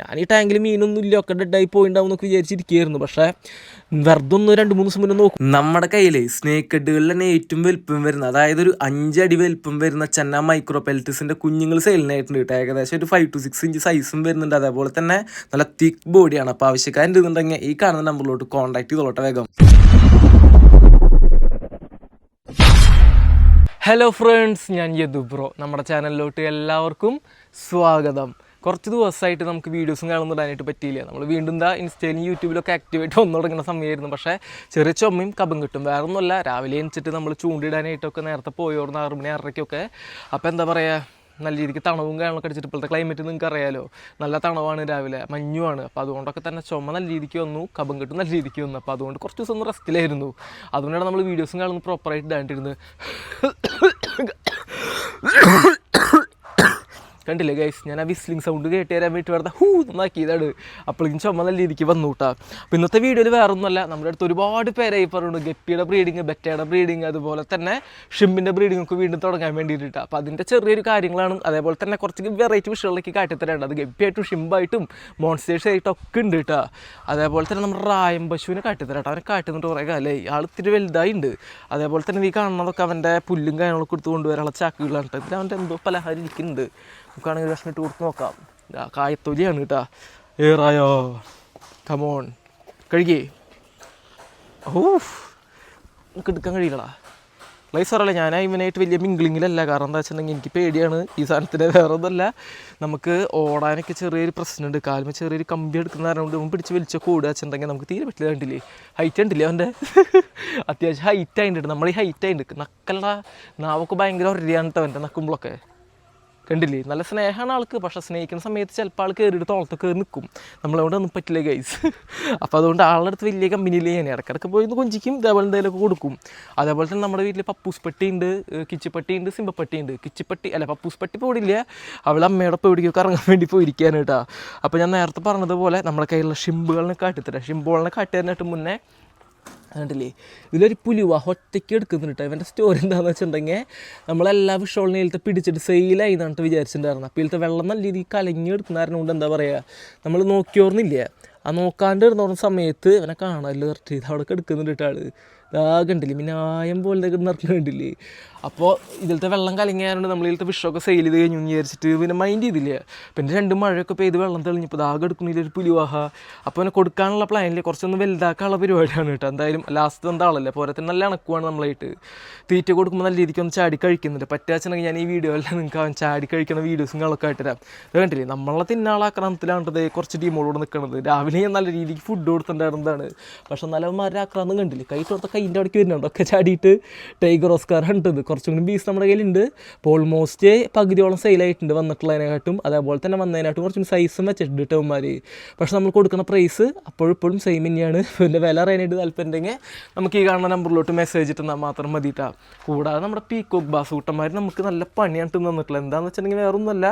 ഞാൻ ഈ ടാങ്കിൽ മീനൊന്നും ഇല്ല ഒക്കെ ഡെഡായി പോയിണ്ടാവും എന്നൊക്കെ വിചാരിച്ചിരിക്കുകയായിരുന്നു. പക്ഷേ വെറുതെ ഒന്ന് രണ്ട് മൂന്ന് ദിവസം മുന്നേ നോക്കും. നമ്മുടെ കയ്യിൽ സ്നേക്ക് ഹെഡുകളിൽ തന്നെ ഏറ്റവും വലുപ്പം വരുന്ന അതായത് ഒരു അഞ്ചടി വലുപ്പം വരുന്ന ചെന്ന മൈക്രോ പെൽറ്റിസിന്റെ കുഞ്ഞുങ്ങൾ സെയിലിനായിട്ടുണ്ട് കേട്ടോ. ഏകദേശം ഒരു ഫൈവ് ടു സിക്സ് ഇഞ്ച് സൈസും വരുന്നുണ്ട്. അതേപോലെ തന്നെ നല്ല തിക്ക് ബോഡിയാണ് അപ്പോൾ ആവശ്യക്കാരൻ ഇരുന്നുണ്ടെങ്കിൽ ഈ കാണുന്ന നമ്പറിലോട്ട് കോൺടാക്ട് ചെയ്തോട്ടെ വേഗം. ഹലോ ഫ്രണ്ട്സ് ഞാൻ യദു ബ്രോ നമ്മുടെ ചാനലിലോട്ട് എല്ലാവർക്കും സ്വാഗതം. കുറച്ച് ദിവസമായിട്ട് നമുക്ക് വീഡിയോസും കാണുന്നു ഇടാനായിട്ട് പറ്റിയില്ല. നമ്മൾ വീണ്ടും എന്താ ഇൻസ്റ്റയിലും യൂട്യൂബിലൊക്കെ ആക്ടിവേറ്റ് വന്നു തുടങ്ങുന്ന സമയമായിരുന്നു. പക്ഷേ ചെറിയ ചുമയും കബം കിട്ടും. വേറെ ഒന്നുമല്ല രാവിലെ എണിച്ചിട്ട് നമ്മൾ ചൂണ്ടിടാനായിട്ടൊക്കെ നേരത്തെ പോയോർന്ന് ആറ് മണി ആറരയ്ക്കൊക്കെ. അപ്പോൾ എന്താ പറയുക നല്ല രീതിക്ക് തണവും കാര്യങ്ങളൊക്കെ അടിച്ചിട്ട് ഇപ്പോഴത്തെ ക്ലൈമറ്റ് നിങ്ങൾക്ക് അറിയാലോ. നല്ല തണവാണ് രാവിലെ മഞ്ഞുമാണ് അപ്പോൾ അതുകൊണ്ടൊക്കെ തന്നെ ചുമ നല്ല രീതിക്ക് വന്നു കബം കെട്ടും നല്ല രീതിക്ക് വന്നു. അപ്പോൾ അതുകൊണ്ട് കുറച്ച് ദിവസം ഒന്ന് റെസ്റ്റിലായിരുന്നു അതുകൊണ്ടാണ് നമ്മൾ വീഡിയോസും കാണുന്നത് പ്രോപ്പറായിട്ട് ഇടാണ്ടിരുന്നത് കണ്ടില്ലേ ഗൈസ് ഞാൻ ആ വിസ്ലിംഗ് സൗണ്ട് കേട്ട് തരാൻ വേണ്ടി വെറുതെ ഹൂ നന്നാക്കിയതാണ്. അപ്പോഴേക്കും ചുമ നല്ല രീതിക്ക് വന്നു കേട്ടോ അപ്പോൾ ഇന്നത്തെ വീഡിയോയിൽ വേറെ ഒന്നുമല്ല നമ്മുടെ അടുത്ത് ഒരുപാട് പേരായി പറയുന്നുണ്ട് ഗപ്പിയുടെ ബ്രീഡിങ് ബെറ്റയുടെ ബ്രീഡിങ് അതുപോലെ തന്നെ ഷിമ്പിന്റെ ബ്രീഡിംഗ് ഒക്കെ വീണ്ടും തുടങ്ങാൻ വേണ്ടിയിട്ട്. അപ്പോൾ അതിന്റെ ചെറിയൊരു കാര്യങ്ങളാണ്. അതേപോലെ തന്നെ കുറച്ച് വെറൈറ്റി വിഷയങ്ങളിലേക്ക് കാട്ടിത്തരേണ്ടത്. അത് ഗപ്പിയായിട്ടും ഷിമ്പായിട്ടും മോൺസ്റ്റേഴ്സ് ആയിട്ടും ഒക്കെ ഉണ്ട് കേട്ടോ അതേപോലെ തന്നെ നമ്മുടെ റായം പശുവിനെ കാട്ടിത്തരാട്ടോ അവനെ കാട്ടുന്നിട്ട് കുറേ കാലമായി. ആൾ ഇത്തിരി വലുതായി ഉണ്ട് അതേപോലെ തന്നെ നീ കാണുന്നതൊക്കെ അവന്റെ പുല്ലും കാര്യങ്ങളൊക്കെ എടുത്ത് കൊണ്ടുവരാനുള്ള ചാക്കുകളാണ് ഇതിൽ അവന്റെ എന്തോ പലഹാരം ഇരിക്കുന്നുണ്ട്. നമുക്കാണെങ്കിൽ ഒരു ഭക്ഷണം ഇട്ട് കൊടുത്ത് നോക്കാം. കായത്തൊലിയാണ് കേട്ടാ. ഏറായോ? കമോൺ കഴുകി. ഓഫ് നമുക്ക് എടുക്കാൻ കഴിയില്ലടാ. ലൈസറല്ല ഞാൻ ഇവനായിട്ട് വലിയ മിങ്കിളിങ്ങിലല്ല. കാരണം എന്താ വെച്ചിട്ടുണ്ടെങ്കിൽ എനിക്ക് പേടിയാണ്. ഈ സാധനത്തിന്റെ വേറെ ഒന്നുമല്ല നമുക്ക് ഓടാനൊക്കെ ചെറിയൊരു പ്രശ്നമുണ്ട്. കാലുമ്പോൾ ചെറിയൊരു കമ്പി എടുക്കുന്ന കാരണം കൊണ്ട് പിടിച്ച് വലിച്ച കൂടുക വെച്ചിട്ടുണ്ടെങ്കിൽ നമുക്ക് തീരെ പറ്റില്ല കണ്ടില്ലേ? ഹൈറ്റ് ഉണ്ടില്ലേ അവന്റെ? അത്യാവശ്യം ഹൈറ്റ് ആയിട്ടുണ്ട്. നമ്മൾ ഈ ഹൈറ്റ് ആയിട്ടുണ്ട്. നക്കല്ല നാവൊക്കെ ഭയങ്കര ഒരയാണ് കേട്ടോ അവന്റെ നക്കുമ്പോഴൊക്കെ. കണ്ടില്ലേ? നല്ല സ്നേഹമാണ് ആൾക്ക്. പക്ഷെ സ്നേഹിക്കുന്ന സമയത്ത് ചിലപ്പോൾ ആൾ കയറിയിട്ട് തോളത്ത് കയറി നിൽക്കും. നമ്മളവിടെ ഒന്നും പറ്റില്ല ഗൈസ് അപ്പോൾ അതുകൊണ്ട് ആളുടെ അടുത്ത് വലിയ കമ്പനിയിൽ ഞാൻ ഇടക്കിടക്ക് പോയി ഒന്ന് കൊഞ്ചിക്കും ഇതേപോലെ എന്തെങ്കിലുമൊക്കെ കൊടുക്കും. അതേപോലെ തന്നെ നമ്മുടെ വീട്ടിൽ പപ്പൂസ് ഉണ്ട് കിച്ചിപ്പട്ടി ഉണ്ട് സിമ്പപ്പട്ടി ഉണ്ട്. കിച്ചിപ്പട്ടി അല്ല പപ്പൂസ് പട്ടി പോടില്ല അവൾ അമ്മയുടെ പേടിക്കൊക്കെ ഇറങ്ങാൻ വേണ്ടി പോയിരിക്കുകയാണ് കേട്ടോ. അപ്പോൾ ഞാൻ നേരത്തെ പറഞ്ഞതുപോലെ നമ്മുടെ കയ്യിലുള്ള ഷിമ്പുകളിനെ കാട്ടിത്തരാം. ഷിമ്പുകളിനെ കാട്ടിത്തരാനായിട്ട് മുന്നേ കണ്ടില്ലേ? ഇതിലൊരു പുലിവ ഒറ്റയ്ക്ക് എടുക്കുന്നുണ്ട് കേട്ടോ ഇവന്റെ സ്റ്റോറി എന്താണെന്ന് വെച്ചിട്ടുണ്ടെങ്കിൽ നമ്മളെല്ലാ വിഷോളിനെ ഇതിലത്തെ പിടിച്ചിട്ട് സെയിലായി എന്നിട്ട് വിചാരിച്ചിട്ടുണ്ടായിരുന്നു അപ്പോൾ ഇതിലത്തെ വെള്ളം നല്ല രീതിയിൽ കലങ്ങി എടുക്കുന്ന കൊണ്ട് എന്താ പറയുക നമ്മൾ നോക്കിയോർന്നില്ല? ആ നോക്കാണ്ട് ഇരുന്നോർന്ന സമയത്ത് ഇവനെ കാണാമല്ലോ ഇത് അവിടെ എടുക്കുന്നുണ്ട് കേട്ടോ ആൾ ഇതാ കണ്ടില്ലേ മിനായം പോലെ കണ്ടില്ലേ? അപ്പോൾ ഇതിലത്തെ വെള്ളം കലങ്ങിയായതുകൊണ്ട് നമ്മൾ ഇതിലത്തെ വിഷമൊക്കെ സെയിൽ ചെയ്ത് കഴിഞ്ഞു വിചാരിച്ചിട്ട് പിന്നെ മൈൻഡ് ചെയ്തില്ല. പിന്നെ രണ്ട് മഴയൊക്കെ പെയ്ത് വെള്ളം തെളിഞ്ഞപ്പോൾ ദാഗം എടുക്കുന്നില്ല ഒരു പുലിവാഹ. അപ്പോൾ അവനെ കൊടുക്കാനുള്ള പ്ലാനിൽ കുറച്ചൊന്ന് വലുതാക്കാനുള്ള പരിപാടിയാണ് കേട്ടോ. എന്തായാലും ലാസ്റ്റ് എന്താ ആളല്ല. പോരത്തിന് നല്ല അണക്കുവാണ് നമ്മളായിട്ട്. തീറ്റ കൊടുക്കുമ്പോൾ നല്ല രീതിക്ക് ഒന്ന് ചാടി കഴിക്കുന്നുണ്ട്. പറ്റാച്ചെങ്കിൽ ഞാൻ ഈ വീഡിയോ എല്ലാം നിങ്ങൾക്ക് അവൻ ചാടി കഴിക്കുന്ന വീഡിയോസും കളൊക്കെ ആയിട്ട് തരാം. ഇത് കണ്ടില്ലേ? നമ്മളെ തിന്നാളാക്രമത്തിലാണ് ദേ കുറച്ച് ടീമോട് നിൽക്കുന്നത് രാവിലെ ഞാൻ നല്ല രീതിക്ക് ഫുഡ് കൊടുത്തിട്ടുണ്ടായിരുന്നതാണ് പക്ഷെ നല്ല അവന്മാരുടെ ആക്രമണം കണ്ടില്ലേ? കൈ കൊടുത്ത കൈന്റെ അവിടേക്ക് വരുന്നുണ്ട്. ഒക്കെ ചാടിയിട്ട് ടൈഗർ ഓസ്കാർ ഹണ്ടത് കുറച്ചും കൂടി ബീസ് നമ്മുടെ കയ്യിലുണ്ട്. അപ്പോൾ ഓൾമോസ്റ്റ് പകുതിയോളം സെയിലായിട്ടുണ്ട് വന്നിട്ടുള്ളതിനെക്കാട്ടും. അതേപോലെ തന്നെ വന്നതിനായിട്ടും കുറച്ചും സൈസും വെച്ചിട്ടുണ്ട് ടൗമാർ പക്ഷേ നമ്മൾ കൊടുക്കുന്ന പ്രൈസ് അപ്പോഴും സെയിം തന്നെയാണ്. പിന്നെ വില അറിയാനായിട്ട് താല്പര്യമുണ്ടെങ്കിൽ നമുക്ക് ഈ കാണുന്ന നമ്പറിലോട്ട് മെസ്സേജ് ഇട്ടാൽ മാത്രം മതിയിട്ടാ കൂടാതെ നമ്മുടെ പീക്കോക്ക് ബാസ് കൂട്ടന്മാർ നമുക്ക് നല്ല പണിയാണ് തന്നിട്ടുള്ളത്. എന്താണെന്ന് വെച്ചിട്ടുണ്ടെങ്കിൽ വേറൊന്നുമല്ല.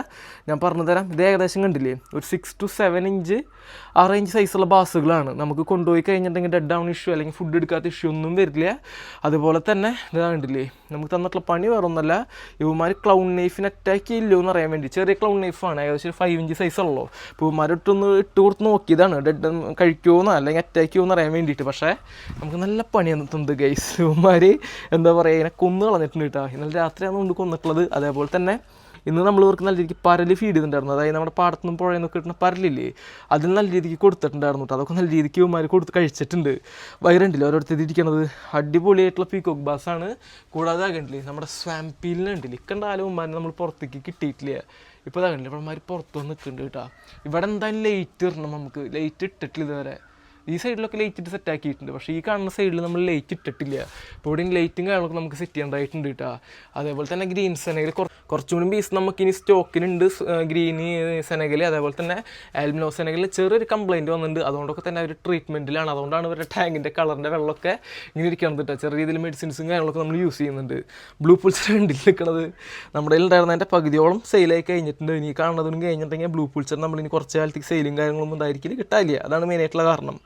ഞാൻ പറഞ്ഞു തരാം. ഇത് ഏകദേശം കണ്ടില്ലേ? ഒരു സിക്സ് ടു സെവൻ ഇഞ്ച് ആ റേഞ്ച് സൈസുള്ള ബാസുകളാണ്. നമുക്ക് കൊണ്ടുപോയി കഴിഞ്ഞിട്ടുണ്ടെങ്കിൽ ഡെഡ് ഡൗൺ ഇഷ്യൂ അല്ലെങ്കിൽ ഫുഡ് എടുക്കാത്ത ഇഷ്യൂ ഒന്നും വരില്ല. അതുപോലെ തന്നെ ഇതാ കണ്ടില്ലേ? നമുക്ക് തന്നിട്ടുള്ള പണി വേറൊന്നല്ല ഇവന്മാർ ക്ലൗൺ നൈഫിന് അറ്റാക്ക് ചെയ്യില്ലോ എന്ന് അറിയാൻ വേണ്ടി. ചെറിയ ക്ലൗൺ നൈഫാണ് ഏകദേശം ഫൈവ് ഇഞ്ച് സൈസ് ഉള്ളൂ. അപ്പോൾ ഇവന്മാരൊട്ടൊന്ന് ഇട്ട് കൊടുത്ത് നോക്കിയതാണ്. ഡെഡ് കഴിക്കുമോന്നോ അല്ലെങ്കിൽ അറ്റാക്ക് ചെയ്യുമോ എന്ന് അറിയാൻ വേണ്ടിയിട്ട്. പക്ഷേ നമുക്ക് നല്ല പണിയാണ് തന്നത് ഗൈസ് ഇവന്മാർ എന്താ പറയുക ഇതിനെ കൊന്നു കളഞ്ഞിട്ടുണ്ട് കേട്ടോ. ഇന്നലെ രാത്രിയാണ് കൊണ്ട് കൊന്നിട്ടുള്ളത്. അതേപോലെ തന്നെ ഇന്ന് നമ്മൾ ഇവർക്ക് നല്ല രീതിക്ക് പരൽ ഫീഡ് ചെയ്തിട്ടുണ്ടായിരുന്നു. അതായത് നമ്മുടെ പാടത്തുനിന്നും പുഴയിൽ നിന്നൊക്കെ കിട്ടുന്ന പരലില്ലേ അതിൽ നല്ല രീതിക്ക് കൊടുത്തിട്ടുണ്ടായിരുന്നു കേട്ടോ അതൊക്കെ നല്ല രീതിക്ക് ഇവന്മാർ കൊടുത്ത് കഴിച്ചിട്ടുണ്ട്. വൈറണ്ടില്ല ഓരോരുത്തർ ഇരിക്കണത് അടിപൊളിയായിട്ടുള്ള പീക്കോക്ക് ബാസാണ് കൂടാതെ ആകണ്ടില്ലേ നമ്മുടെ സ്വാമ്പീലിനുണ്ടല്ലേ ഇക്കണ്ട ഉമ്മാരെ നമ്മൾ പുറത്തേക്ക് കിട്ടിയിട്ടില്ല. ഇപ്പോൾ കണ്ടില്ലേ ഇവന്മാർ പുറത്ത് വന്ന് നിൽക്കുന്നുണ്ട് കേട്ടോ ഇവിടെ എന്തായാലും ലൈറ്റ് ഇടണം നമുക്ക്. ലൈറ്റ് ഇട്ടിട്ടില്ല ഇതുവരെ. ഈ സൈഡിലൊക്കെ ലൈറ്റിട്ട് സെറ്റ് ആക്കിയിട്ടുണ്ട്. പക്ഷേ ഈ കാണുന്ന സൈഡിൽ നമ്മൾ ലൈറ്റ് ഇട്ടിട്ടില്ല. ഇപ്പോൾ ഇവിടെ ലൈറ്റും കാര്യങ്ങളൊക്കെ നമുക്ക് സെറ്റ് ചെയ്യേണ്ടതായിട്ടുണ്ട് കേട്ടോ അതേപോലെ തന്നെ ഗ്രീൻ സെനഗൽ കുറച്ചും കൂടി നമുക്ക് ഇനി സ്റ്റോക്കിനുണ്ട്. ഗ്രീന് സെനഗൽ അതേപോലെ തന്നെ ആൽമിനോ സെനഗലിൽ ചെറിയൊരു കംപ്ലയിന്റ് വന്നിട്ടുണ്ട്. അതുകൊണ്ടൊക്കെ തന്നെ അവർ ട്രീറ്റ്മെന്റിലാണ് അതുകൊണ്ടാണ് ഇവരുടെ ടാങ്കിന്റെ കളറിന്റെ വെള്ളമൊക്കെ ഇങ്ങനെ ഇരിക്കുന്നത് കേട്ടോ ചെറിയ രീതിയിൽ മെഡിസിൻസും കാര്യങ്ങളൊക്കെ നമ്മൾ യൂസ് ചെയ്യുന്നുണ്ട്. ബ്ലൂ പുൾസ് രണ്ടിൽ നിൽക്കുന്നത് നമ്മുടെ ഉണ്ടായിരുന്നതിന്റെ പകുതിയോളം സെയിലായി കഴിഞ്ഞിട്ടുണ്ട്. ഇനി കാണുന്നതും കഴിഞ്ഞിട്ടുണ്ടെങ്കിൽ ബ്ലൂ പുൾച്ചർ നമ്മൾ ഇനി കുറച്ച് കാലത്തേക്ക് സെയിലും കാര്യങ്ങളൊന്നും ഉണ്ടായിരിക്കില്ല കിട്ടാനില്ല. അതാണ് മെയിനായിട്ടുള്ള കാരണം.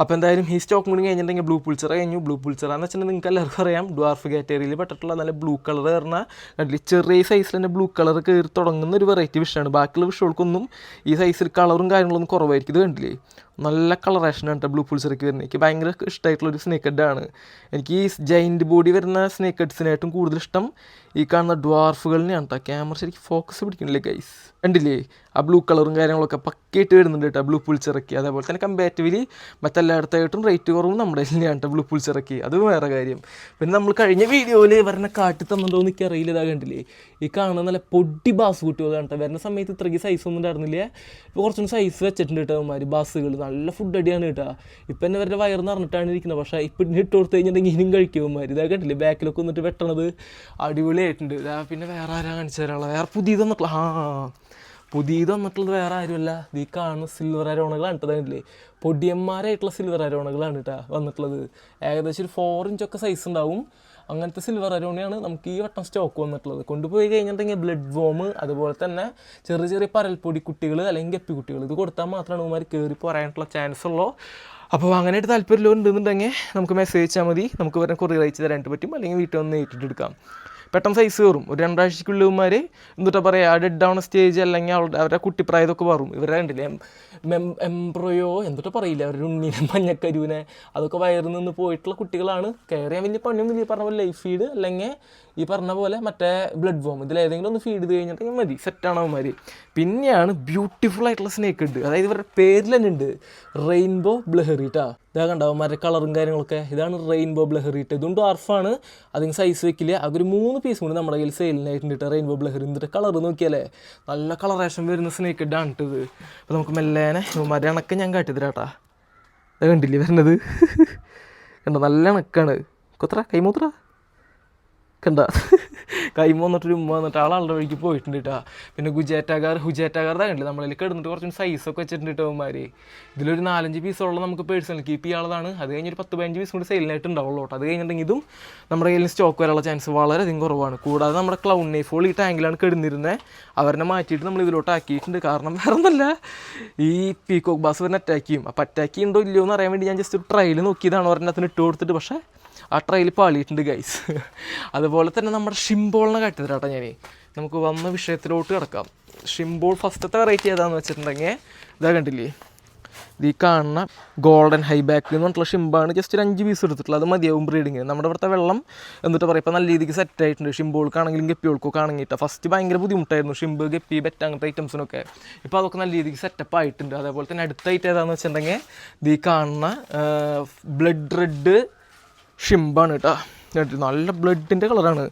അപ്പോൾ എന്തായാലും ഈ സ്റ്റോക്ക് മുടി കഴിഞ്ഞിട്ടുണ്ടെങ്കിൽ ബ്ലൂ പുൾച്ചർ കഴിഞ്ഞു. ബ്ലൂ പുൾച്ചർ എന്ന് വെച്ചിട്ടുണ്ടെങ്കിൽ നിങ്ങൾക്ക് എല്ലാവർക്കും അറിയാം. ഡ്വാർഫ് കാറ്റഗറിയിൽ പെട്ടിട്ടുള്ള നല്ല ബ്ലൂ കളർ കയറുന്ന കണ്ടില്ലേ ചെറിയ സൈസിൽ തന്നെ ബ്ലൂ കളർ കയറി തുടങ്ങുന്ന ഒരു വെറൈറ്റി വിഷയമാണ് ബാക്കിയുള്ള വിഷയങ്ങൾക്കൊന്നും ഈ സൈസിൽ കളറും കാര്യങ്ങളൊന്നും കുറവായിരിക്കും. ഇത് കണ്ടില്ലേ? നല്ല കളറേഷനാണ് കേട്ടോ ബ്ലൂ പുൾസറൊക്കെ വരുന്നത്. എനിക്ക് ഭയങ്കര ഇഷ്ടമായിട്ടുള്ള ഒരു സ്നേക്ക് ആണ്. എനിക്ക് ഈ ജൈന്റ് ബോഡി വരുന്ന സ്നേക്ക് ഹെഡ്സിനായിട്ടും കൂടുതൽ ഇഷ്ടം ഈ കാണുന്ന ഡ്വാർഫുകളിനെയാണ് കേട്ടോ ക്യാമറ ശരിക്ക് ഫോക്കസ് പിടിക്കണില്ലേ ഗൈസ് കണ്ടില്ലേ? ആ ബ്ലൂ കളറും കാര്യങ്ങളൊക്കെ പക്കയായിട്ട് വരുന്നുണ്ട് കേട്ടോ ബ്ലൂ പുൾച്ചറൊക്കെ അതേപോലെ തന്നെ കമ്പാരിറ്റീവ്ലി മറ്റെല്ലായിടത്തായിട്ടും റേറ്റ് കുറവും നമ്മുടെ കേട്ടോ. ബ്ലൂ പുൾച്ചറക്കി അത് വേറെ കാര്യം. പിന്നെ നമ്മൾ കഴിഞ്ഞ വീഡിയോയിൽ വരുന്ന കാട്ടി തന്നിട്ടുണ്ടോ എന്ന് എനിക്ക് അറിയില്ല. ഇതാ കണ്ടില്ലേ? ഈ കാണുന്ന നല്ല പൊടി ബാസ് കുട്ടികളാണ് കേട്ടോ വരുന്ന സമയത്ത് ഇത്രയ്ക്ക് സൈസ് ഒന്നും ഉണ്ടായിരുന്നില്ല. ഇപ്പോൾ കുറച്ചും സൈസ് വെച്ചിട്ടുണ്ട് കേട്ടോ അവന്മാർ ബാസുകൾ നല്ല ഫുഡ് അടിയാണ് കേട്ടോ. ഇപ്പം തന്നെ അവരുടെ വയറ് നിറഞ്ഞിട്ടാണ് ഇരിക്കുന്നത്. പക്ഷേ ഇപ്പം ഇട്ട് കൊടുത്തു കഴിഞ്ഞിട്ടുണ്ടെങ്കിൽ ഇനിയും കഴിക്കും അവന്മാർ ഇതാ കണ്ടില്ലേ? ബാക്കിലൊക്കെ വന്നിട്ട് വെട്ടണത് അടിപൊളിയായിട്ടുണ്ട്. പിന്നെ വേറെ ആരാ കാണിച്ചു തരാനുള്ള വേറെ പുതിയത് വന്നിട്ടുള്ള ആ പുതിയത് വന്നിട്ടുള്ളത് വേറെ ആരുമല്ല. ഈ കാണുന്ന സിൽവർ അരോണകളാണ് കേട്ടോ പൊടിയന്മാരായിട്ടുള്ള സിൽവർ അരോണകളാണ് കേട്ടോ വന്നിട്ടുള്ളത്. ഏകദേശം ഒരു ഫോർ ഇഞ്ചൊക്കെ സൈസ് ഉണ്ടാവും. അങ്ങനത്തെ സിൽവർ അരോണയാണ് നമുക്ക് ഈ വട്ടം സ്റ്റോക്ക് വന്നിട്ടുള്ളത്. കൊണ്ടുപോയി കഴിഞ്ഞിട്ടുണ്ടെങ്കിൽ ബ്ലഡ് വോം അതുപോലെ തന്നെ ചെറിയ ചെറിയ പരൽപ്പൊടി കുട്ടികൾ അല്ലെങ്കിൽ ഗപ്പി കുട്ടികൾ ഇത് കൊടുത്താൽ മാത്രമാണ് ഇവന്മാർ കയറി പറയാനുള്ള ചാൻസ് ഉള്ളൂ. അപ്പോൾ അങ്ങനെയായിട്ട് താല്പര്യമുള്ളവരുണ്ടെന്നുണ്ടെങ്കിൽ നമുക്ക് മെസ്സേജ് അയച്ചാൽ മതി. നമുക്ക് വരാൻ കൊറിയർ അയച്ച് തരാനായിട്ട് പറ്റും. അല്ലെങ്കിൽ വീട്ടിൽ വന്ന് ഏറ്റിട്ടെടുക്കാം. പെട്ടെന്ന് സൈസ് കയറും ഒരു രണ്ടാഴ്ചക്കുള്ളിൽ ഇവന്മാർ എന്നിട്ട് പറയുക ആ ഡെഡ് ഡൗൺ സ്റ്റേജ് അല്ലെങ്കിൽ അവളുടെ അവരുടെ കുട്ടിപ്രായതൊക്കെ മാറും. ഇവരെ കണ്ടില്ലേ മെം എംബ്രോയോ എന്നിട്ട് പറയില്ല അവരുടെ ഉണ്ണീനെ മഞ്ഞക്കരുവിനെ അതൊക്കെ വയറിൽ നിന്ന് പോയിട്ടുള്ള കുട്ടികളാണ്. ചെയ്യാൻ വലിയ പണിയൊന്നും വലിയ പറഞ്ഞ ലൈഫ് ഫീഡ് അല്ലെങ്കിൽ ഈ പറഞ്ഞ പോലെ മറ്റേ ബ്ലഡ് ഫോം ഇതിൽ ഏതെങ്കിലും ഒന്ന് ഫീഡ് ചെയ്ത് കഴിഞ്ഞിട്ടുണ്ടെങ്കിൽ മതി സെറ്റാണ് അവന്മാർ പിന്നെയാണ് ബ്യൂട്ടിഫുൾ ആയിട്ടുള്ള സ്നേക്ക് ഉണ്ട്. അതായത് ഇവരുടെ പേരിൽ തന്നെ ഉണ്ട്. റെയിൻബോ ബ്ലഹറിട്ടാ ഇതാ കണ്ടോ അവന്മാരുടെ കളറും കാര്യങ്ങളൊക്കെ? ഇതാണ് റെയിൻബോ ബ്ലഹറിട്ട് ഇതുകൊണ്ട് ആർഫാണ് അതിന് സൈസ് വെക്കില്ല. അതൊരു മൂന്ന് പീസ് കൊണ്ട് നമ്മുടെ കയ്യിൽ സെയിലിനായിട്ടുണ്ട് റെയിൻബോ ബ്ലഹറി എന്നിട്ട് കളർ നോക്കിയാലേ നല്ല കളറേഷൻ വരുന്ന സ്നേക്ക് ഇടാണ് ഇട്ടത് അപ്പോൾ നമുക്ക് മെല്ലേനെ ഇവന്മാരുടെ അണക്കം ഞാൻ കാട്ടിത്തരാട്ടാ അത് കണ്ടില്ലേ വരുന്നത് കണ്ടോ നല്ല അണക്കാണ് കൊത്ര കൈമൂത്ര? കണ്ട കൈമ വന്നിട്ടൊരു ഉമ്മ വന്നിട്ട് ആൾ ആളുടെ വഴിക്ക് പോയിട്ടുണ്ട് കേട്ടോ പിന്നെ ഗുജാറ്റാകാർ ഹുജാറ്റാകാർ കണ്ടില്ല? നമ്മളതിൽ കിടന്നിട്ട് കുറച്ച് സൈസൊക്കെ വെച്ചിട്ടുണ്ട് കേട്ടോ അവന്മാർ ഇതിലൊരു നാലഞ്ച് പീസുള്ള നമുക്ക് പേഴ്സണൽ കീപ്പ് ചെയ്യാനുള്ളതാണ്. അത് കഴിഞ്ഞൊരു പത്ത് പതിനഞ്ച് പീസ് കൂടി സെയിലിനായിട്ട് ഉണ്ടാവുള്ളൂ കേട്ടോ അത് കഴിഞ്ഞിട്ടുണ്ടെങ്കിൽ ഇതും നമ്മുടെ കയ്യിൽ സ്റ്റോക്ക് വരാനുള്ള ചാൻസ് വളരെയധികം കുറവാണ്. കൂടാതെ നമ്മുടെ ക്ലൗൺ നെയ്ഫോൾ ഈ ടാങ്കിലാണ് കിടന്നിരുന്നത് അവരെ മാറ്റിയിട്ട് നമ്മൾ ഇതിലോട്ട് ആക്കിയിട്ടുണ്ട്. കാരണം വേറെ ഒന്നല്ല ഈ പീകോക്ക് ബാസ് അവരെ അറ്റാക്ക് ചെയ്യും. അപ്പോൾ അറ്റാക്ക് ചെയ്യുന്നുണ്ടോ ഇല്ലയോ എന്ന് അറിയാൻ വേണ്ടി ഞാൻ ജസ്റ്റ് ഒരു ട്രയൽ നോക്കിയതാണ്. ഒരെണ്ണത്തിന് ഇട്ട് കൊടുത്തിട്ട്. പക്ഷേ ആ ട്രെയിൽ പാളിയിട്ടുണ്ട് ഗൈസ് അതുപോലെ തന്നെ നമ്മുടെ ഷിംബോളിനെ കാട്ടിത്തരാട്ടോ ഞാൻ നമുക്ക് വന്ന വിഷയത്തിലോട്ട് കിടക്കാം. ഷിംബോൾ ഫസ്റ്റത്തെ വെറൈറ്റി ഏതാണെന്ന് വെച്ചിട്ടുണ്ടെങ്കിൽ ഇതാ കണ്ടില്ലേ? ഈ കാണുന്ന ഗോൾഡൻ ഹൈ ബാക്ക് എന്ന് പറഞ്ഞിട്ടുള്ള ഷിംബാണ് ജസ്റ്റ് ഒരു അഞ്ച് പീസ് എടുത്തിട്ടുള്ളത്. അത് മതിയാവും ബ്രീഡിങ് നമ്മുടെ ഇവിടുത്തെ വെള്ളം എന്നിട്ട് പറയും. ഇപ്പോൾ നല്ല രീതിക്ക് സെറ്റ് ആയിട്ടുണ്ട്. ഷിംബോൾക്കാണെങ്കിലും ഗപ്പികൾക്കൊക്കെ ആണെങ്കിട്ട് ഫസ്റ്റ് ഭയങ്കര ബുദ്ധിമുട്ടായിരുന്നു ഷിംബ് ഗപ്പി ബെറ്റ് അങ്ങനത്തെ ഐറ്റംസിനൊക്കെ ഇപ്പോൾ അതൊക്കെ നല്ല രീതിക്ക് സെറ്റപ്പ് ആയിട്ടുണ്ട്. അതേപോലെ തന്നെ അടുത്തായിട്ട് ഏതാണെന്ന് വെച്ചിട്ടുണ്ടെങ്കിൽ ഈ കാണുന്ന ബ്ലഡ് റെഡ് ഷിംബാണ് കേട്ടോ നല്ല ബ്ലഡിന്റെ കളറാണ്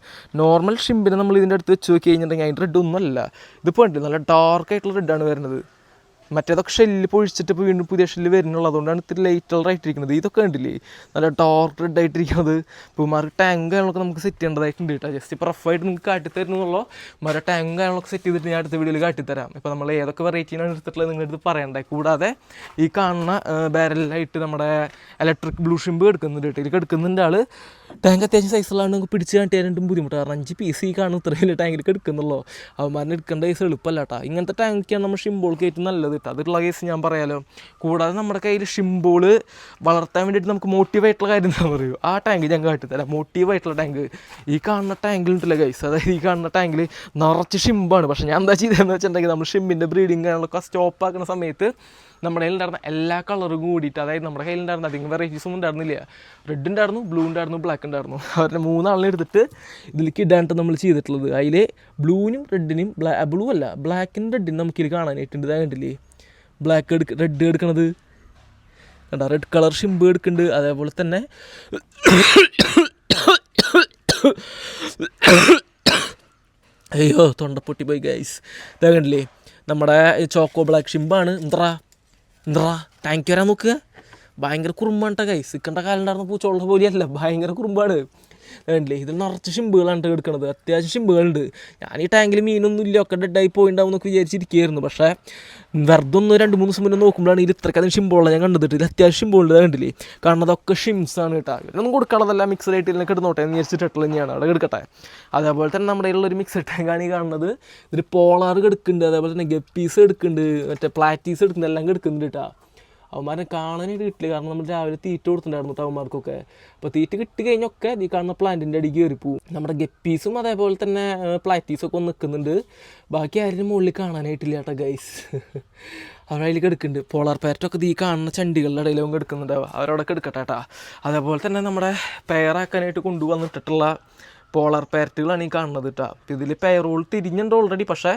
നോർമൽ ഷിംബിനെ നമ്മൾ ഇതിന്റെ അടുത്ത് വെച്ച് നോക്കി കഴിഞ്ഞിട്ടുണ്ടെങ്കിൽ അതിന്റെ റെഡ് ഒന്നുമല്ല. ഇതിപ്പോൾ ഉണ്ട് നല്ല ഡാർക്ക് ആയിട്ടുള്ള റെഡാണ് വരുന്നത്. മറ്റേതൊക്കെ ഷെല്ല് പൊഴിച്ചിട്ട് ഇപ്പോൾ വീണ്ടും പുതിയ ഷെല്ലിൽ വരുന്നുള്ളൂ അതുകൊണ്ടാണ് ഇത്തിരി ലൈറ്റ് കളർ ആയിട്ടിരിക്കുന്നത്. ഇതൊക്കെ കണ്ടില്ലേ? നല്ല ഡാർക്ക് റെഡ് ആയിട്ടിരിക്കുന്നത്. ഇപ്പോൾ മാർക്ക് ടാങ്ക് കാര്യങ്ങളൊക്കെ നമുക്ക് സെറ്റ് ചെയ്യേണ്ടതായിട്ടുണ്ട് കേട്ടോ. ജസ്റ്റ് ഇപ്പോൾ റഫായിട്ട് നിങ്ങൾക്ക് കാട്ടിത്തരുന്നുള്ളൂ. മര ടാങ്ക് കാര്യങ്ങളൊക്കെ സെറ്റ് ചെയ്തിട്ട് ഞാൻ അടുത്ത വീഡിയോയിൽ കാട്ടിത്തരാം. ഇപ്പോൾ നമ്മൾ ഏതൊക്കെ വെറൈറ്റിയാണ് എടുത്തിട്ടുള്ളത് നിങ്ങളുടെ അടുത്ത് പറയണ്ടേ? കൂടാതെ ഈ കാണുന്ന ബാരലായിട്ട് നമ്മുടെ ഇലക്ട്രിക് ബ്ലൂ ഷിമ്പ് എടുക്കുന്നുണ്ട് കേട്ടോ. ഇതിൽ എടുക്കുന്നുണ്ട് ടാങ്ക് അത്യാവശ്യം സൈസുള്ളതാണ് നമുക്ക് പിടിച്ച് കാട്ടിയാലും ബുദ്ധിമുട്ടാണ് കാരണം അഞ്ച് പീസ് ഈ കാണുന്ന ഇത്രയും ടാങ്കിലേക്ക് എടുക്കുന്നുള്ളൂ. അവന്മാരെ എടുക്കേണ്ട കേസ് എളുപ്പമല്ല കേട്ടോ. ഇങ്ങനത്തെ ടാങ്കൊക്കെയാണ് നമ്മൾ ഷിംബോൾക്ക് ഏറ്റവും നല്ലത് കേട്ടോ. അതിലുള്ള കേസ് ഞാൻ പറയാലോ. കൂടാതെ നമ്മുടെ കയ്യിൽ ഷിംബോൾ വളർത്താൻ വേണ്ടിയിട്ട് നമുക്ക് മോട്ടീവായിട്ടുള്ള കാര്യം എന്താ പറയുക? ആ ടാങ്ക് ഞാൻ കാട്ടിത്തരാം. മോട്ടീവായിട്ടുള്ള ടാങ്ക് ഈ കാണുന്ന ടാങ്കിലുണ്ടല്ലോ ഗൈസ് അതായത് ഈ കാണുന്ന ടാങ്കിൽ നിറച്ച് ഷിംബാണ്. പക്ഷേ ഞാൻ എന്താ ചെയ്തതെന്ന് വെച്ചിട്ടുണ്ടെങ്കിൽ നമ്മൾ ഷിമ്പിന്റെ ബ്രീഡിങ് കാര്യങ്ങളൊക്കെ സ്റ്റോപ്പ് ആക്കുന്ന സമയത്ത് നമ്മുടെ കയ്യിലുണ്ടായിരുന്ന എല്ലാ കളറും കൂടിയിട്ട് അതായത് നമ്മുടെ കയ്യിലുണ്ടായിരുന്ന അധികം വെറൈറ്റീസ് ഒന്നും ഉണ്ടായിരുന്നില്ല. റെഡ് ഉണ്ടായിരുന്നു ബ്ലൂ ഉണ്ടായിരുന്നു ബ്ലാക്ക് ഉണ്ടായിരുന്നു. അവരുടെ മൂന്നാളിനെ എടുത്തിട്ട് ഇതിലേക്ക് ഇടാണ്ട് നമ്മൾ ചെയ്തിട്ടുള്ളത്. അതിൽ ബ്ലൂവിനും റെഡിനും ബ്ലാ ബ്ലൂ അല്ല ബ്ലാക്കിനും റെഡിനും നമുക്കിത് കാണാനായിട്ടുണ്ട് ഇതാ കണ്ടില്ലേ? ബ്ലാക്ക് എടുക്ക റെഡ് എടുക്കണത്. കണ്ട റെഡ് കളർ ഷിമ്പ് എടുക്കുന്നുണ്ട് അതേപോലെ തന്നെ അയ്യോ തൊണ്ടപ്പൊട്ടി പോയി ഗൈസ് ഇതാ കണ്ടില്ലേ? നമ്മുടെ ചോക്കോ ബ്ലാക്ക് ഷിമ്പാണ് ഇന്ദ്രാ എന്താ ടാങ്ക് വരാൻ നോക്കുക. ഭയങ്കര കുറുമ്പാണ് കേട്ടോ ഗൈസ് ഇക്കണ്ട കാലുണ്ടായിരുന്ന പൂച്ചോള പോലെയല്ല. ഭയങ്കര കുറുമ്പാണ്. കണ്ടില്ലേ? ഇതിൽ നിറച്ച് ഷിമ്പുകളാണ് എടുക്കുന്നത് അത്യാവശ്യം ഷിമ്പുകളുണ്ട്. ഞാൻ ഈ ടാങ്കിൽ മീനൊന്നും ഇല്ല. ഒക്കെ ഡെഡായി പോയിണ്ടാവും എന്നൊക്കെ വിചാരിച്ചിരിക്കുകയായിരുന്നു പക്ഷേ വെറുതെ ഒന്ന് രണ്ട് മൂന്ന് ദിവസം മുന്നേ നോക്കുമ്പോഴാണ് ഇത് ഇത്രക്കധികം ഷിമ്പുള്ള ഞാൻ കണ്ടത്. ഇത് അത്യാവശ്യം ഷിമ്പുള്ളത് കണ്ടില്ലേ? കാരണം അതൊക്കെ ഷിംസ് ആണ് കേട്ടോ. ഇവരൊന്നും കൊടുക്കാനുള്ളതല്ല. മിക്സഡ് ആയിട്ട് ഇതിനെ കിടന്നോട്ടെ എന്ന് വിചാരിച്ചിട്ടുള്ള തന്നെയാണ് അവിടെ കിടക്കട്ടെ അതേപോലെ തന്നെ നമ്മുടെ ഉള്ളൊരു മിക്സഡ് ടാങ്കാണ് ഈ കാണുന്നത്. ഇതിൽ പോളാർ കെടുക്കുന്നുണ്ട് അതേപോലെ തന്നെ ഗപ്പീസ് എടുക്കുന്നുണ്ട്. മറ്റേ പ്ലാറ്റീസ് എടുക്കുന്നുണ്ട്. എല്ലാം കെടുക്കുന്നുണ്ട് കേട്ടോ. അവന്മാരെ കാണാനായിട്ട് കിട്ടില്ല. കാരണം നമ്മൾ രാവിലെ തീറ്റ കൊടുത്തിട്ടുണ്ടായിരുന്നു അവന്മാർക്കൊക്കെ. അപ്പോൾ തീറ്റ കിട്ടി കഴിഞ്ഞൊക്കെ ഈ കാണുന്ന പ്ലാന്റിന്റെ അടിക്ക് കയറി പോവും. നമ്മുടെ ഗപ്പീസും അതേപോലെ തന്നെ പ്ലാറ്റീസും ഒക്കെ ഒന്ന് നിൽക്കുന്നുണ്ട്. ബാക്കി ആരും മുകളിൽ കാണാനായിട്ടില്ല കേട്ടോ ഗൈസ് അവരതിൽ എടുക്കുന്നുണ്ട്. പോളാർ പാരറ്റൊക്കെ ഈ കാണുന്ന ചണ്ടികളുടെ ഇടയിലും കിടക്കുന്നുണ്ടാവുക. അവരവിടെ കിടക്കട്ടെ കേട്ടോ അതേപോലെ തന്നെ നമ്മുടെ പെയറാക്കാനായിട്ട് കൊണ്ടുവന്നിട്ടിട്ടുള്ള പോളാർ പാരറ്റുകളാണ് ഈ കാണുന്നത് കേട്ടോ അപ്പോൾ ഇതിൽ പെയറോൾ തിരിഞ്ഞുണ്ട് ഓൾറെഡി പക്ഷേ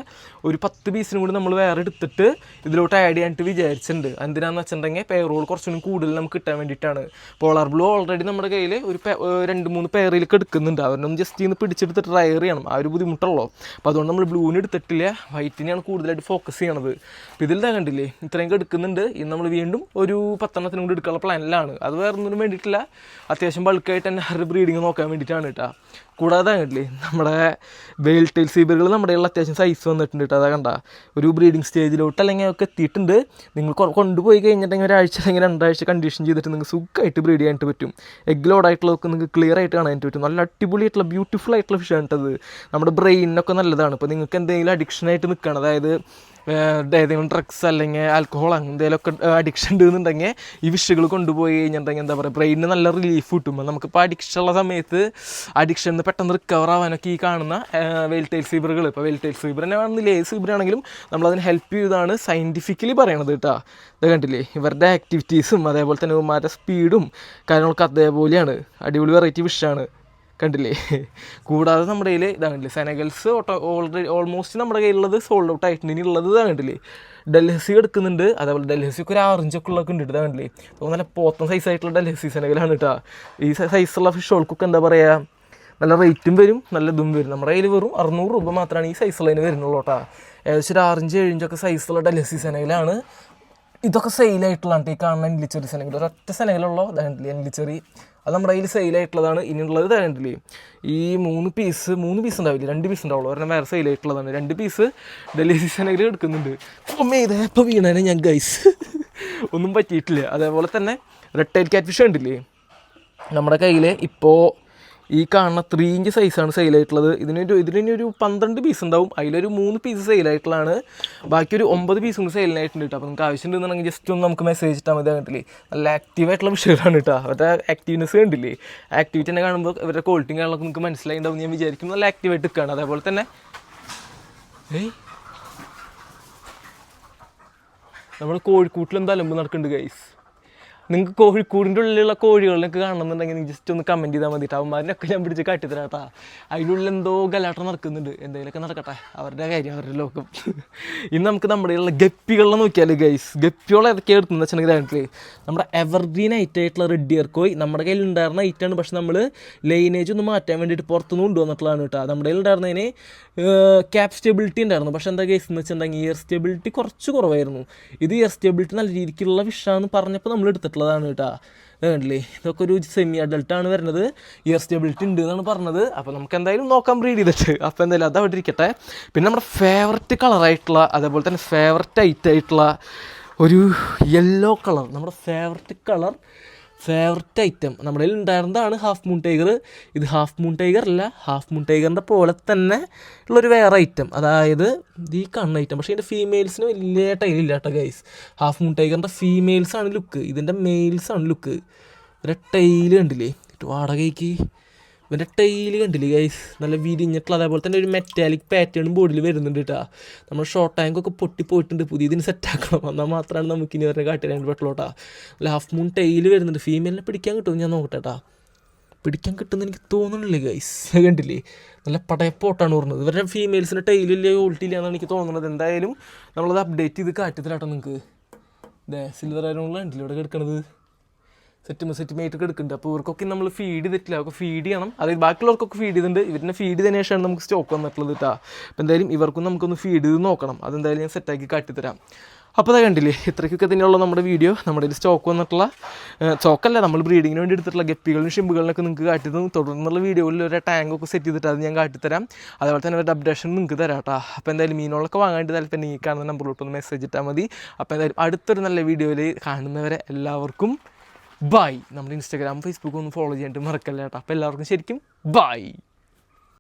ഒരു പത്ത് പീസിനും കൂടി നമ്മൾ വേറെ എടുത്തിട്ട് ഇതിലോട്ട് ആഡ് ചെയ്യാനായിട്ട് വിചാരിച്ചിട്ടുണ്ട് എന്തിനാന്ന് വെച്ചിട്ടുണ്ടെങ്കിൽ പെയറോൾ കുറച്ചുകൂടി കൂടുതൽ നമുക്ക് കിട്ടാൻ വേണ്ടിയിട്ടാണ്. പോളാർ ബ്ലൂ ഓൾറെഡി നമ്മുടെ കയ്യിൽ ഒരു രണ്ട് മൂന്ന് പെയറിലേക്ക് എടുക്കുന്നുണ്ട്. അവരൊന്നും ജസ്റ്റ് ഇന്ന് പിടിച്ചെടുത്ത് ട്രയർ ചെയ്യണം. ആ ഒരു ബുദ്ധിമുട്ടുള്ളൂ. അപ്പോൾ അതുകൊണ്ട് നമ്മൾ ബ്ലൂവിന് എടുത്തിട്ടില്ല. വൈറ്റിനെയാണ് കൂടുതലായിട്ട് ഫോക്കസ് ചെയ്യണത്. അപ്പോൾ ഇതിൽ കണ്ടില്ലേ? ഇത്രയും എടുക്കുന്നുണ്ട്. ഇന്ന് നമ്മൾ വീണ്ടും ഒരു പത്തെണ്ണത്തിനും കൂടി എടുക്കാനുള്ള പ്ലാനിലാണ് അത് വേറെ ഒന്നിനും വേണ്ടിയിട്ടില്ല. അത്യാവശ്യം ബൾക്കായിട്ട് തന്നെ ബ്രീഡിങ് നോക്കാൻ വേണ്ടിയിട്ടാണ് കേട്ടോ കൂടാതെ കണ്ടില്ലേ നമ്മുടെ വെയിൽ ടൈൽ സീബറുകൾ നമ്മുടെ ഉള്ള അത്യാവശ്യം സൈസ് വന്നിട്ടുണ്ട് കേട്ടോ അതാ കണ്ട. ഒരു ബ്രീഡിങ് സ്റ്റേജിലോട്ട് അല്ലെങ്കിൽ ഒക്കെ എത്തിയിട്ടുണ്ട്. നിങ്ങൾ കൊണ്ടുപോയി കഴിഞ്ഞിട്ടുണ്ടെങ്കിൽ ഒരാഴ്ച അല്ലെങ്കിൽ രണ്ടാഴ്ച കണ്ടീഷൻ ചെയ്തിട്ട് നിങ്ങൾക്ക് സുഖമായിട്ട് ബ്രീഡ് ചെയ്യാനായിട്ട് പറ്റും. എഗ് ലോഡായിട്ടുള്ളതൊക്കെ നിങ്ങൾക്ക് ക്ലിയർ ആയിട്ട് കാണാനായിട്ട് പറ്റും. നല്ല അടിപൊളിയായിട്ടുള്ള ബ്യൂട്ടിഫുൾ ആയിട്ടുള്ള ഫിഷാണ് കേട്ടത്. നമ്മുടെ ബ്രെയിനിനൊക്കെ നല്ലതാണ്. ഇപ്പോൾ നിങ്ങൾക്ക് എന്തെങ്കിലും അഡിക്ഷനായിട്ട് നിൽക്കുകയാണ് അതായത് ഏതെങ്കിലും ഡ്രഗ്സ് അല്ലെങ്കിൽ ആൽക്കഹോൾ എന്തെങ്കിലുമൊക്കെ അഡിക്ഷൻ ഉണ്ടെന്നുണ്ടെങ്കിൽ ഈ വിഷുകൾ കൊണ്ടുപോയി കഴിഞ്ഞിട്ടുണ്ടെങ്കിൽ എന്താ പറയുക ബ്രെയിനിന് നല്ല റിലീഫ് കിട്ടും. നമുക്കിപ്പോൾ അഡിക്ഷൻ ഉള്ള സമയത്ത് അഡിക്ഷൻ പെട്ടെന്ന് റിക്കവർ ആവാനൊക്കെ ഈ കാണുന്ന ടൈൽ സീബറുകൾ ഇപ്പോൾ ടൈൽ സീബർ തന്നെ വേണമെന്നില്ല ഏത് സീബർ ആണെങ്കിലും നമ്മളതിന് ഹെൽപ്പ് ചെയ്താണ് സയന്റിഫിക്കലി പറയണത് കേട്ടോ. ഇത് കണ്ടില്ലേ? ഇവരുടെ ആക്ടിവിറ്റീസും അതേപോലെ തന്നെ ഇവന്മാരുടെ സ്പീഡും കാര്യങ്ങളൊക്കെ അതേപോലെയാണ്. അടിപൊളി വെറൈറ്റി വിഷാണ് കണ്ടില്ലേ? കൂടാതെ നമ്മുടെ കയ്യിൽ ഇതാണ്ടില്ലേ സെനഗൽസ് ഓട്ടോ ഓൾറെഡി ഓൾമോസ്റ്റ് നമ്മുടെ കയ്യിലുള്ളത് സോൾഡ് ഔട്ട് ആയിട്ട് ഉള്ളത് ഇതാ കണ്ടില്ലേ ഡൽഹസി എടുക്കുന്നുണ്ട്. അതേപോലെ ഡൽഹസിക്ക് ഒരു ആറഞ്ചൊക്കെ ഉള്ളതൊക്കെ ഉണ്ട് ഇതാ കണ്ടില്ലേ. അപ്പോൾ നല്ല പോത്തൻ സൈസ് ആയിട്ടുള്ള ഡൽഹസി സെനഗലാണ് കേട്ടോ ഈ സൈസുള്ള ഫിഷോൾക്കൊക്കെ എന്താ പറയുക നല്ല റേറ്റും വരും നല്ല ഇതും വരും. നമ്മുടെ കയ്യിൽ വെറും അറുന്നൂറ് രൂപ മാത്രമാണ് ഈ സൈസുള്ളതിന് വരുന്നുള്ളൂ കേട്ടോ ഏകദേശം ഒരു ആറഞ്ച് ഏഴിഞ്ചൊക്കെ സൈസുള്ള ഡൽഹസി സെനഗലാണ്. ഇതൊക്കെ സെയിലായിട്ടുള്ളതാണ് ഈ കാണുന്ന എൻലിച്ചെറി സെനഗൽ ഒരൊറ്റ സെനഗലുള്ള എൻലിച്ചെറി അത് നമ്മുടെ കയ്യിൽ സെയിലായിട്ടുള്ളതാണ് ഇനിയുള്ളത് തരണ്ടില്ല ഈ മൂന്ന് പീസ് മൂന്ന് പീസ് ഉണ്ടാവില്ല? രണ്ട് പീസ് ഉണ്ടാവുള്ളൂ. ഒരെണ്ണം വേറെ സെയിലായിട്ടുള്ളതാണ് രണ്ട് പീസ് ഡൽഹി സീസണിൽ എടുക്കുന്നുണ്ട്. അമ്മേ ഇതേപ്പോൾ വീണാനെ ഞാൻ ഗൈസ് ഒന്നും പറ്റിയിട്ടില്ല. അതേപോലെ തന്നെ റെഡ് ടൈൽ ക്യാറ്റ് ഫിഷ് ഉണ്ടില്ലേ നമ്മുടെ കയ്യിൽ ഇപ്പോൾ ഈ കാണുന്ന ത്രീ ഇഞ്ച് സൈസാണ് സെയിലായിട്ടുള്ളത് ഇതിനൊരു ഇതിനൊരു പന്ത്രണ്ട് പീസ് ഉണ്ടാവും. അതിലൊരു മൂന്ന് പീസ് സെയിലായിട്ടുള്ളതാണ് ബാക്കി ഒരു ഒമ്പത് പീസ് കൂടി സെയിലായിട്ടുണ്ട് കേട്ടോ അപ്പോൾ നിങ്ങൾക്ക് ആവശ്യമുണ്ടെന്നുണ്ടെങ്കിൽ ജസ്റ്റ് ഒന്ന് നമുക്ക് മെസ്സേജ് ഇട്ടാൽ മതി കണ്ടില്ലേ നല്ല ആക്റ്റീവ് ആയിട്ടുള്ള വിഷയമാണ് കേട്ടോ അവരുടെ ആക്റ്റീവ്നെസ് കണ്ടില്ലേ? ആക്ടിവിറ്റി തന്നെ കാണുമ്പോൾ ഇവരുടെ ക്വാളിറ്റിയും കാണുമ്പോൾ നിങ്ങൾക്ക് മനസ്സിലായിണ്ടാവും ഞാൻ വിചാരിക്കും. നല്ല ആക്റ്റീവായിട്ട് നിൽക്കുകയാണ് അതേപോലെ തന്നെ ഏയ്. നമ്മൾ കോഴിക്കൂട്ടിലും തലമ്പ് നടക്കുന്നുണ്ട് ഗൈസ് നിങ്ങൾക്ക് കോഴിക്കൂടിന്റെ ഉള്ളിലുള്ള കോഴികളിനൊക്കെ കാണണമെന്നുണ്ടെങ്കിൽ നിങ്ങൾ ജസ്റ്റ് ഒന്ന് കമന്റ് ചെയ്താൽ മതി. അവന്മാരിനൊക്കെ ഞാൻ പിടിച്ച് കാട്ടിത്തരാം കേട്ടാ അതിനുള്ളിൽ എന്തോ ഗലാട്ടം നടക്കുന്നുണ്ട്. എന്തെങ്കിലുമൊക്കെ നടക്കട്ടെ. അവരുടെ കാര്യം അവരുടെ ലോകം. ഇന്ന് നമുക്ക് നമ്മുടെ ഉള്ള ഗപ്പികളെ നോക്കിയാൽ ഗൈസ് ഗപ്പികൾ ഏതൊക്കെയാണ് എടുക്കുന്നത് വെച്ചിട്ടുണ്ടെങ്കിൽ നമ്മുടെ എവർഗ്രീൻ ഐറ്റ് ആയിട്ടുള്ള റെഡ് ഇയർക്കോയ് നമ്മുടെ കയ്യിൽ ഉണ്ടായിരുന്ന ഐറ്റാണ് പക്ഷെ നമ്മൾ ലൈനേജ് ഒന്ന് മാറ്റാൻ വേണ്ടിയിട്ട് പുറത്തുനിന്ന് കൊണ്ടുവന്നിട്ടുള്ളതാണ് കേട്ടോ. നമ്മുടെ കയ്യിൽ ഉണ്ടായിരുന്നതിന് ക്യാപ് സ്റ്റെബിലിറ്റി ഉണ്ടായിരുന്നു. പക്ഷെ എന്താ കേസ് എന്ന് വെച്ചിട്ടുണ്ടെങ്കിൽ ഇയർ സ്റ്റെബിലിറ്റി കുറച്ച് കുറവായിരുന്നു. ഇത് ഇയർ സ്റ്റെബിലിറ്റി നല്ല രീതിക്കുള്ള വിഷാണെന്ന് പറഞ്ഞപ്പോൾ നമ്മൾ എടുത്തിട്ടുള്ളതാണ് കേട്ടോ. കണ്ടില്ലേ? ഇതൊക്കെ ഒരു സെമി അഡൾട്ട് ആണ് വരുന്നത്. ഇയർ സ്റ്റെബിലിറ്റി ഉണ്ട് എന്നാണ് പറഞ്ഞത്. അപ്പോൾ നമുക്ക് എന്തായാലും നോക്കാം ബ്രീഡ് ചെയ്തിട്ട്. അപ്പോൾ എന്തായാലും അത് അവിടെ ഇരിക്കട്ടെ. പിന്നെ നമ്മുടെ ഫേവററ്റ് കളറായിട്ടുള്ള അതേപോലെ തന്നെ ഫേവററ്റ് ഐറ്റ് ആയിട്ടുള്ള ഒരു യെല്ലോ കളർ നമ്മുടെ ഫേവററ്റ് കളർ ഫേവററ്റ് ഐറ്റം നമ്മുടെ കയ്യിൽ ഉണ്ടായിരുന്നതാണ് ഹാഫ് മൂൺ ടൈഗർ ഇത് ഹാഫ് മൂൺ ടൈഗർ അല്ല ഹാഫ് മൂൺ ടൈഗറിന്റെ പോലെ തന്നെ ഉള്ളൊരു വേറെ ഐറ്റം അതായത് ഈ കണ്ണ ഐറ്റം പക്ഷേ ഇതിന്റെ ഫീമെയിൽസിന് വലിയ ടൈലില്ല കേട്ടോ ഗൈസ് ഹാഫ് മൂൺ ടൈഗറിന്റെ ഫീമെയിൽസാണ് ലുക്ക് ഇതിന്റെ മെയിൽസാണ് ലുക്ക് ഇതിന്റെ ടൈൽ കണ്ടില്ലേ? വാടകയ്ക്ക് ഇവന്റെ ടൈൽ കണ്ടില്ലേ ഗൈസ് നല്ല വിരിഞ്ഞിട്ടുള്ള അതേപോലെ തന്നെ ഒരു മെറ്റാലിക് പാറ്റേണും ബോഡിയിൽ വരുന്നുണ്ട് കേട്ടോ നമ്മൾ ഷോർട്ട് ടാങ്ക് ഒക്കെ പൊട്ടി പോയിട്ടുണ്ട് പുതിയതിന് സെറ്റ് ആക്കണം. എന്നാൽ മാത്രമാണ് നമുക്ക് ഇനി വരെ കാട്ടിരാൻ പറ്റുള്ളൂ കേട്ടോ ഹാഫ് മൂൺ ടൈൽ വരുന്നുണ്ട്. ഫീമെയിലിനെ പിടിക്കാൻ കിട്ടും ഞാൻ നോക്കട്ടെ കേട്ടോ പിടിക്കാൻ കിട്ടുമെന്ന് എനിക്ക് തോന്നുന്നില്ല ഗൈസ് കണ്ടില്ലേ? നല്ല പടയപ്പോട്ടാണ് പറഞ്ഞത് ഇവരുടെ ഫീമെയിൽസിന്റെ ടൈലില്ല ക്വാളിറ്റി ഇല്ല എന്നാണ് എനിക്ക് തോന്നുന്നത്. എന്തായാലും നമ്മളത് അപ്ഡേറ്റ് ചെയ്ത് കാറ്റത്തിലാട്ടോ നിങ്ങൾക്ക് ദേ സിൽവർ ആയിരുന്നുള്ള ഉണ്ടല്ലോ ഇവിടെ കിടക്കണത്. സെറ്റ് സെറ്റ് മേറ്റ് എടുക്കുന്നുണ്ട് അപ്പോൾ ഇവർക്കൊക്കെ നമ്മൾ ഫീഡ് ചെയ്തിട്ടില്ല. അവർക്ക് ഫീഡ് ചെയ്യണം. അതായത് ബാക്കിയുള്ളവർക്കൊക്കെ ഫീഡ് ചെയ്തിട്ടുണ്ട്. ഇവരുടെ ഫീഡ് ചെയ്തതിന് ശേഷമാണ് നമുക്ക് സ്റ്റോക്ക് വന്നിട്ടുള്ളത് കേട്ടോ അപ്പോൾ എന്തായാലും ഇവർക്കും നമുക്കൊന്ന് ഫീഡ് ചെയ്ത് നോക്കണം. അതെന്തായാലും ഞാൻ സെറ്റാക്കി കാട്ടിത്തരാം. അപ്പോൾ അത് കണ്ടില്ലേ ഇത്രയ്ക്കൊക്കെ തന്നെയുള്ള നമ്മുടെ വീഡിയോ നമ്മുടെ സ്റ്റോക്ക് വന്നിട്ടുള്ള സ്റ്റോക്കല്ല നമ്മൾ ബ്രീഡിങ്ങിന് വേണ്ടി എടുത്തിട്ടുള്ള ഗപ്പികളും ഷിമ്പുകളിലൊക്കെ നിങ്ങൾക്ക് കാട്ടിത്തരും. തുടർന്നുള്ള വീഡിയോയിൽ ഒരു ടാങ്കൊക്കെ സെറ്റ് ചെയ്തിട്ട് അത് ഞാൻ കാട്ടിത്തരാം. അതേപോലെ തന്നെ അവരുടെ അപ്ഡേഷൻ നിങ്ങൾക്ക് തരാം കേട്ടോ അപ്പോൾ എന്തായാലും മീനുകളൊക്കെ വാങ്ങാണ്ട് താല്പര്യം ഈ കാണുന്ന നമ്പറിലോട്ടൊന്ന് മെസ്സേജ് ഇട്ടാൽ മതി. അപ്പോൾ എന്തായാലും അടുത്തൊരു നല്ല വീഡിയോയിൽ കാണുന്നവരെ എല്ലാവർക്കും ബൈ നമ്മുടെ ഇൻസ്റ്റാഗ്രാം ഫേസ്ബുക്ക് ഒന്ന് ഫോളോ ചെയ്യാനായിട്ട് മറക്കല്ല കേട്ടോ. അപ്പോൾ എല്ലാവർക്കും ശരിക്കും ബൈ